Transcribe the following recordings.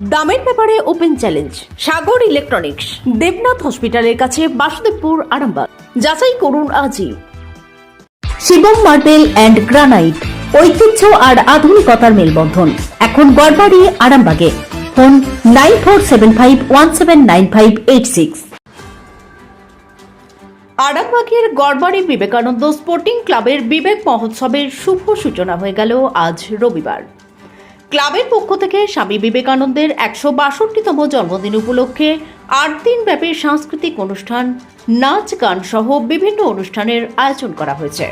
দামের ব্যাপারে open challenge, Sagar electronics, Debnath হসপিটালের কাছে বাসুদেবপুর, আরামবাগ। যাচাই করুন আজই। শিবম মার্বেল অ্যান্ড গ্রানাইট, ঐতিহ্য আর আধুনিকতার মেলবন্ধন। এখন গড়বাড়ি, আরামবাগে। Phone nine four seven five one seven nine five eight six. আরামবাগের গড়বাড়ি বিবেকানন্দ স্পোর্টিং ক্লাবের বিবেক মহোৎসবের শুভ সূচনা হয়ে গেল আজ রবিবার। ক্লাবের পক্ষ থেকে স্বামী বিবেকানন্দের একশো বাষট্টিতম জন্মদিন উপলক্ষে আট দিন ব্যাপী সাংস্কৃতিক অনুষ্ঠান, নাচ, গান সহ বিভিন্ন অনুষ্ঠানের আয়োজন করা হয়েছে।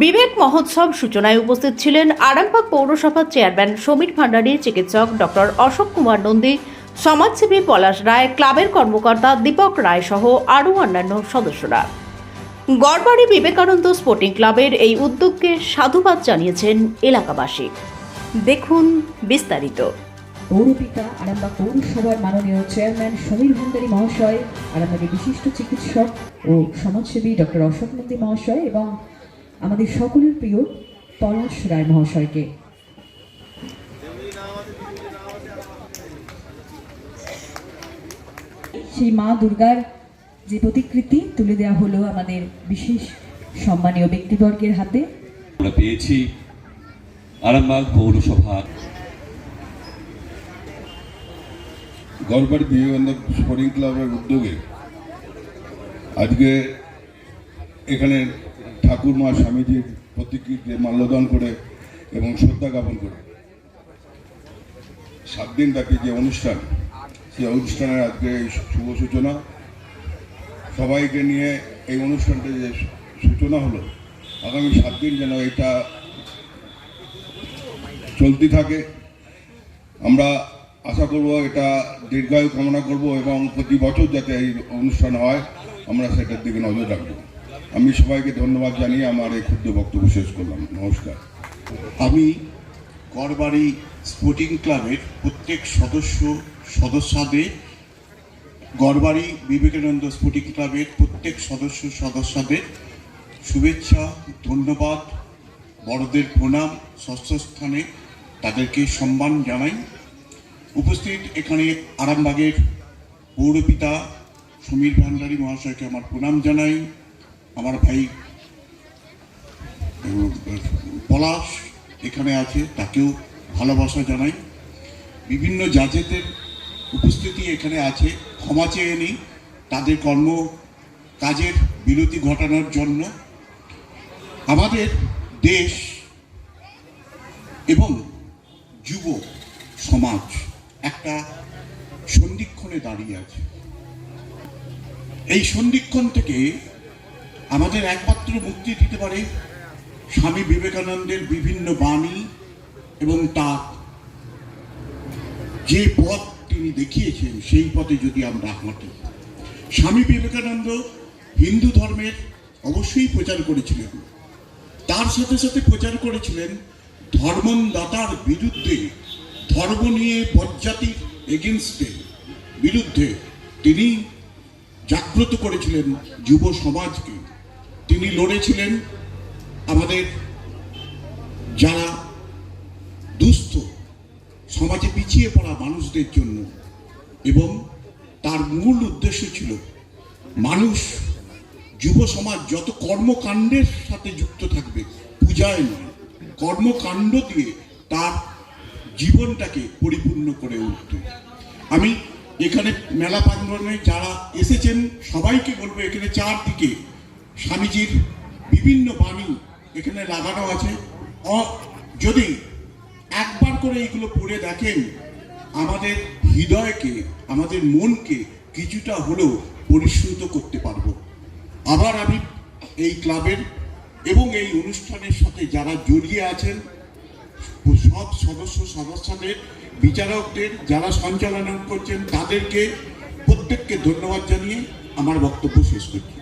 বিবেক মহোৎসব সূচনায় উপস্থিত ছিলেন আরামবাগ পৌরসভার চেয়ারম্যান সমীর ভান্ডারী, চিকিৎসক ডক্টর অশোক কুমার নন্দী, সমাজসেবী পলাশ রায়, ক্লাবের কর্মকর্তা দীপক রায় সহ আরও অন্যান্য সদস্যরা। গড়বাড়ি বিবেকানন্দ স্পোর্টিং ক্লাবের এই উদ্যোগকে সাধুবাদ জানিয়েছেন এলাকাবাসী। দেখুন বিস্তারিত। পৌরপিতা আরামবাগ পৌরসভার মাননীয় চেয়ারম্যান সমীর ভান্ডারী মহাশয় আরামবাগের বিশিষ্ট চিকিৎসক ও সমাজসেবী ডক্টর অশোক নন্দী মহাশয় এবং আমাদের সকলের প্রিয় পলাশ রায় মহাশয়কে। সেই মা দুর্গার যে প্রতিকৃতি তুলে দেওয়া হলো আমাদের বিশেষ সম্মানীয় ব্যক্তিবর্গের হাতে। আমরা পেয়েছি আরামবাগ পৌরসভার গড়বাড়ি বিবেকানন্দ স্পোর্টিং ক্লাবের উদ্যোগে আজকে এখানে ঠাকুরমা স্বামীজির প্রতিকৃতিতে মাল্যদান করে এবং শ্রদ্ধা জ্ঞাপন করে। সাত দিন ব্যাপী যে অনুষ্ঠান, সেই অনুষ্ঠানের আজকে এই শুভ সূচনা। সবাইকে নিয়ে এই অনুষ্ঠানটা যে সূচনা হলো, আগামী সাত দিন যেন এটা চলতে থাকে। আমরা আশা করব এটা দীর্ঘায়ু কামনা করব এবং প্রতি বছর যাতে এই অনুষ্ঠান হয়, আমরা সেটার দিকে নজর রাখব। আমি সবাইকে ধন্যবাদ জানিয়ে আমার এই ক্ষুদ্র বক্তব্য শেষ করলাম। নমস্কার। আমি গড়বাড়ি স্পোর্টিং ক্লাবের প্রত্যেক সদস্য, সদস্যদের, গড়বাড়ি বিবেকানন্দ স্পোর্টিং ক্লাবের প্রত্যেক সদস্য, সদস্যদের শুভেচ্ছা, ধন্যবাদ, বড়দের প্রণাম, ষষ্ঠ স্থানে তাদেরকে সম্মান জানাই। উপস্থিত এখানে আরামবাগের পৌরপিতা সমীর ভান্ডারী মহাশয়কে আমার প্রণাম জানাই। আমার ভাই পলাশ এখানে আছে, তাকেও ভালোবাসা জানাই। বিভিন্ন জাজেদের উপস্থিতি এখানে আছে, ক্ষমা চেয়ে নিই তাদের কর্ম কাজের বিরতি ঘটানোর জন্য। আমাদের দেশ এবং যুব সমাজ একটা সন্ধিক্ষণে দাঁড়িয়ে আছে। এই সন্ধিক্ষণ থেকে আমাদের একমাত্র মুক্তি দিতে পারে স্বামী বিবেকানন্দের বিভিন্ন বাণী এবং তার যে পথ তিনি দেখিয়েছেন, সেই পথে যদি আমরা হাঁটি। স্বামী বিবেকানন্দ হিন্দু ধর্মের অবশ্যই প্রচার করেছিলেন। তার সাথে সাথে প্রচার করেছিলেন ধর্মদাতার বিরুদ্ধে, ধর্ম নিয়ে পজ্জাতির এগেনস্টে বিরুদ্ধে তিনি জাগ্রত করেছিলেন যুব সমাজকে। তিনি লড়েছিলেন আমাদের যারা দুস্থ, সমাজে পিছিয়ে পড়া মানুষদের জন্য এবং তার মূল উদ্দেশ্য ছিল মানুষ, যুব সমাজ যত কর্মকাণ্ডের সাথে যুক্ত থাকবে, পূজায় নয়। কর্মকাণ্ড দিয়ে তার জীবনটাকে পরিপূর্ণ করে উঠতে। আমি এখানে মেলা প্রাঙ্গণে যারা এসেছেন, সবাইকে বলব এখানে চারদিকে স্বামীজির বিভিন্ন বাণী এখানে লাগানো আছে। অ- যদি একবার করে এইগুলো পড়ে দেখেন, আমাদের হৃদয়কে, আমাদের মনকে কিছুটা হলেও পরিশ্রুত করতে পারব। আবার আমি এই ক্লাবের এবং এই অনুষ্ঠানের সাথে যারা জড়িয়ে আছেন, সব সদস্য সদস্যদের, বিচারকদের, যারা সঞ্চালন করছেন, তাদেরকে প্রত্যেককে ধন্যবাদ জানিয়ে আমার বক্তব্য শেষ করছি।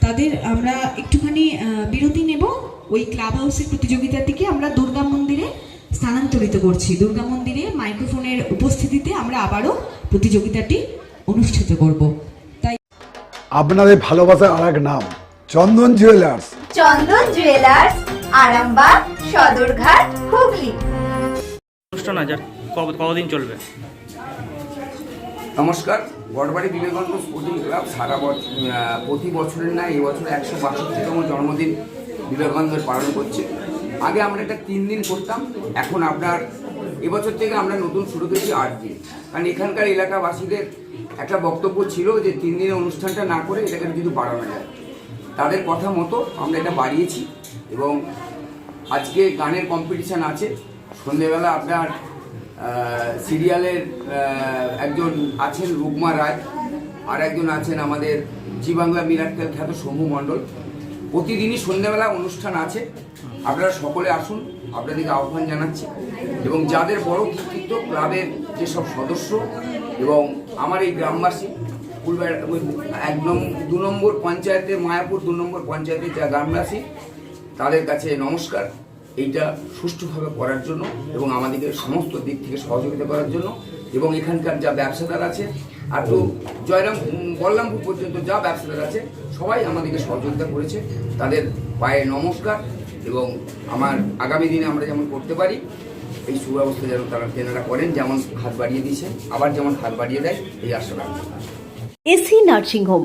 তাদের আমরা একটুখানি আহ, বিরতি নেব। ওই ক্লাব হাউসের প্রতিযোগিতা থেকে আমরা দুর্গা মন্দিরে স্থানান্তরিত করছি। দুর্গা মন্দিরে মাইক্রোফোনের উপস্থিতিতে আমরা আবারও প্রতিযোগিতাটি অনুষ্ঠিত করব। তাই আপনাদের ভালোবাসার আর এক নাম চন্দন জুয়েলার্স। চন্দন জুয়েলার্স আরামবাগ সদরঘাট হুগলি। অনুষ্ঠান আজ আর কব- কতদিন চলবে? নমস্কার গড়বাড়ি বিবেকানন্দ স্পোর্টিং ক্লাব সারা প্রতি বছরের না এই বছর একশো বাষট্টিতম জন্মদিন বিবেকানন্দের পালন করছে। আগে আমরা এটা তিন দিন করতাম, এখন আপনার এবছর থেকে আমরা নতুন শুরু করেছি আট দিন। কারণ এখানকার এলাকাবাসীদের একটা বক্তব্য ছিল যে তিন দিনের অনুষ্ঠানটা না করে এটাকে যদি বাড়ানো যায়। তাদের কথা মতো আমরা এটা বাড়িয়েছি এবং আজকে গানের কম্পিটিশান আছে। সন্ধেবেলা আপনার সিরিয়ালের একজন আছেন রুকমা রায়, আর একজন আছেন আমাদের জি বাংলা মিরাক্কেল খ্যাত শম্ভু মণ্ডল। প্রতিদিনই সন্ধ্যাবেলা অনুষ্ঠান আছে। আপনারা সকলে আসুন, আপনাদেরকে আহ্বান জানাচ্ছি। এবং যাদের বড় কৃতিত্ব, ক্লাবের যেসব সদস্য এবং আমার এই গ্রামবাসী এক নম্বর দু নম্বর পঞ্চায়েতের, মায়াপুর দু নম্বর পঞ্চায়েতের যা গ্রামবাসী, তাদের কাছে নমস্কার। এইটা সুষ্ঠুভাবে করার জন্য এবং আমাদেরকে সমস্ত দিক থেকে সহযোগিতা করার জন্য এবং এখানকার যা ব্যবসাদার আছে আর তো জয়রাম বল্লামপুর পর্যন্ত যা ব্যবসাদার আছে, সবাই আমাদেরকে সহযোগিতা করেছে। তাদের পায়ে নমস্কার এবং আমার আগামী দিনে আমরা যেমন করতে পারি, এই সুব্যবস্থা যেন তারা, তেনারা করেন, যেমন হাত বাড়িয়ে দিয়েছেন, আবার যেমন হাত বাড়িয়ে দেয়, এই আশা এসি নার্সিংহোম